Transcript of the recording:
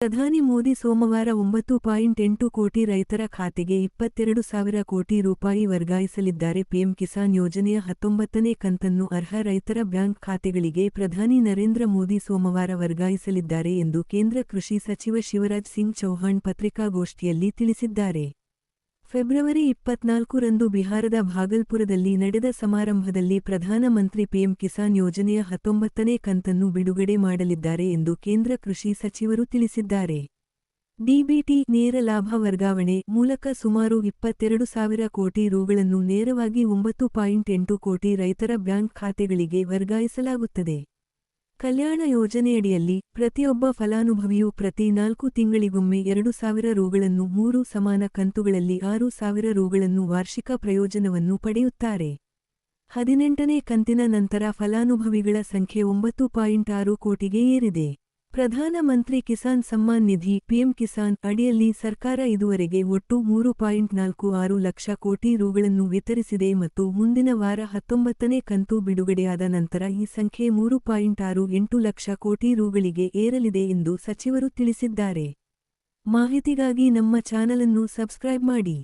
ಪ್ರಧಾನಿ ಮೋದಿ ಸೋಮವಾರ ಒಂಬತ್ತು ಪಾಯಿಂಟ್ ಎಂಟು ಕೋಟಿ ರೈತರ ಖಾತೆಗೆ ಇಪ್ಪತ್ತೆರಡು ಸಾವಿರ ಕೋಟಿ ರೂಪಾಯಿ ವರ್ಗಾಯಿಸಲಿದ್ದಾರೆ. ಪಿಎಂ ಕಿಸಾನ್ ಯೋಜನೆಯ ಹತ್ತೊಂಬತ್ತನೇ ಕಂತನ್ನು ಅರ್ಹ ರೈತರ ಬ್ಯಾಂಕ್ ಖಾತೆಗಳಿಗೆ ಪ್ರಧಾನಿ ನರೇಂದ್ರ ಮೋದಿ ಸೋಮವಾರ ವರ್ಗಾಯಿಸಲಿದ್ದಾರೆ ಎಂದು ಕೇಂದ್ರ ಕೃಷಿ ಸಚಿವ ಶಿವರಾಜ್ ಸಿಂಗ್ ಚೌಹಾಣ್ ಪತ್ರಿಕಾಗೋಷ್ಠಿಯಲ್ಲಿ ತಿಳಿಸಿದ್ದಾರೆ. ಫೆಬ್ರವರಿ ಇಪ್ಪತ್ನಾಲ್ಕು ರಂದು ಬಿಹಾರದ ಭಾಗಲ್ಪುರದಲ್ಲಿ ನಡೆದ ಸಮಾರಂಭದಲ್ಲಿ ಪ್ರಧಾನಮಂತ್ರಿ ಪಿಎಂ ಕಿಸಾನ್ ಯೋಜನೆಯ ಹತ್ತೊಂಬತ್ತನೇ ಕಂತನ್ನು ಬಿಡುಗಡೆ ಮಾಡಲಿದ್ದಾರೆ ಎಂದು ಕೇಂದ್ರ ಕೃಷಿ ಸಚಿವರು ತಿಳಿಸಿದ್ದಾರೆ. ಡಿಬಿಟಿ ನೇರ ಲಾಭ ವರ್ಗಾವಣೆ ಮೂಲಕ ಸುಮಾರು ಇಪ್ಪತ್ತೆರಡು ಸಾವಿರ ಕೋಟಿ ರೂಗಳನ್ನು ನೇರವಾಗಿ ಒಂಬತ್ತು ಪಾಯಿಂಟ್ ಎಂಟು ಕೋಟಿ ರೈತರ ಬ್ಯಾಂಕ್ ಖಾತೆಗಳಿಗೆ ವರ್ಗಾಯಿಸಲಾಗುತ್ತದೆ. ಕಲ್ಯಾಣ ಯೋಜನೆಯಡಿಯಲ್ಲಿ ಪ್ರತಿಯೊಬ್ಬ ಫಲಾನುಭವಿಯು ಪ್ರತಿ ನಾಲ್ಕು ತಿಂಗಳಿಗೊಮ್ಮೆ ಎರಡು ಸಾವಿರ ರೂಗಳನ್ನು ಮೂರು ಸಮಾನ ಕಂತುಗಳಲ್ಲಿ ಆರು ಸಾವಿರ ರೂಗಳನ್ನು ವಾರ್ಷಿಕ ಪ್ರಯೋಜನವನ್ನು ಪಡೆಯುತ್ತಾರೆ. ಹದಿನೆಂಟನೇ ಕಂತಿನ ನಂತರ ಫಲಾನುಭವಿಗಳ ಸಂಖ್ಯೆ ಒಂಬತ್ತು ಪಾಯಿಂಟ್ ಆರು ಕೋಟಿಗೆ ಏರಿದೆ. ಪ್ರಧಾನಮಂತ್ರಿ ಕಿಸಾನ್ ಸಮ್ಮಾನ್ ನಿಧಿ ಪಿಎಂ ಕಿಸಾನ್ ಅಡಿಯಲ್ಲಿ ಸರ್ಕಾರ ಇದುವರೆಗೆ ಒಟ್ಟು ಮೂರು ಪಾಯಿಂಟ್ ನಾಲ್ಕು ಆರು ಲಕ್ಷ ಕೋಟಿ ರುಗಳನ್ನು ವಿತರಿಸಿದೆ ಮತ್ತು ಮುಂದಿನ ವಾರ ಹತ್ತೊಂಬತ್ತನೇ ಕಂತು ಬಿಡುಗಡೆಯಾದ ನಂತರ ಈ ಸಂಖ್ಯೆ ಮೂರು ಪಾಯಿಂಟ್ ಆರು ಎಂಟು ಲಕ್ಷ ಕೋಟಿ ರುಗಳಿಗೆ ಏರಲಿದೆ ಎಂದು ಸಚಿವರು ತಿಳಿಸಿದ್ದಾರೆ. ಮಾಹಿತಿಗಾಗಿ ನಮ್ಮ ಚಾನಲನ್ನು ಸಬ್ಸ್ಕ್ರೈಬ್ ಮಾಡಿ.